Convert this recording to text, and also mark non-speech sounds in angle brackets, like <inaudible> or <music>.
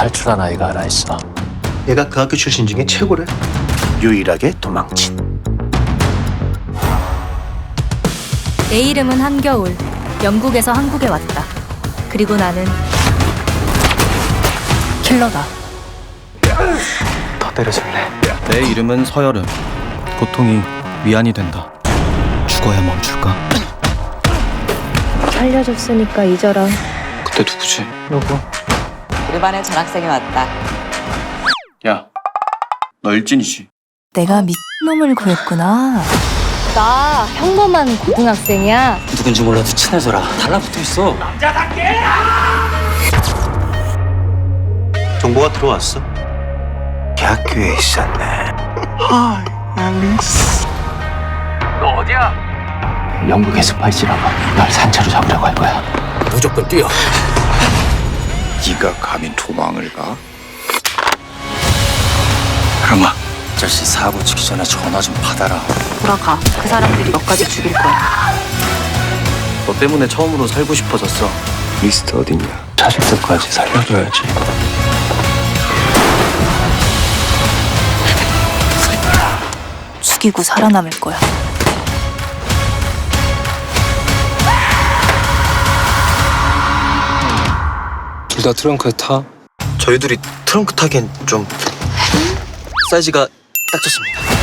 탈출한 아이가 하나 있어. 얘가 그 학교 출신 중에 최고래. 유일하게 도망친. 내 이름은 한겨울. 영국에서 한국에 왔다. 그리고 나는 킬러다. 더 때려줄래? 내 이름은 서여름. 고통이 위안이 된다. 죽어야 멈출까? <clears throat> 살려줬으니까 잊어라. 그때 누구지? 여보. 우리 반에 전학생이 왔다. 야, 너 일진이지? 내가 미친놈을 구했구나. 나 평범한 고등학생이야. 누군지 몰라도 친해서라 달라붙어 있어 정보가 들어왔어. 학교에 있었네. 너 어디야? 영국의 스파이시라고 날 산채로 잡으려고 할 거야. 무조건 뛰어. 네가 감히 도망을 가? 그럼아 아저씨 사고 치기 전에 전화 좀 받아라 돌아가. 그 사람들이 너까지 죽일 거야. 너 때문에 처음으로 살고 싶어졌어. 리스트 어딨냐? 자식들까지 살려줘야지. 죽이고 살아남을 거야. 둘 다 트렁크에 타 저희들이 트렁크 타기엔 좀 사이즈가 딱 좋습니다.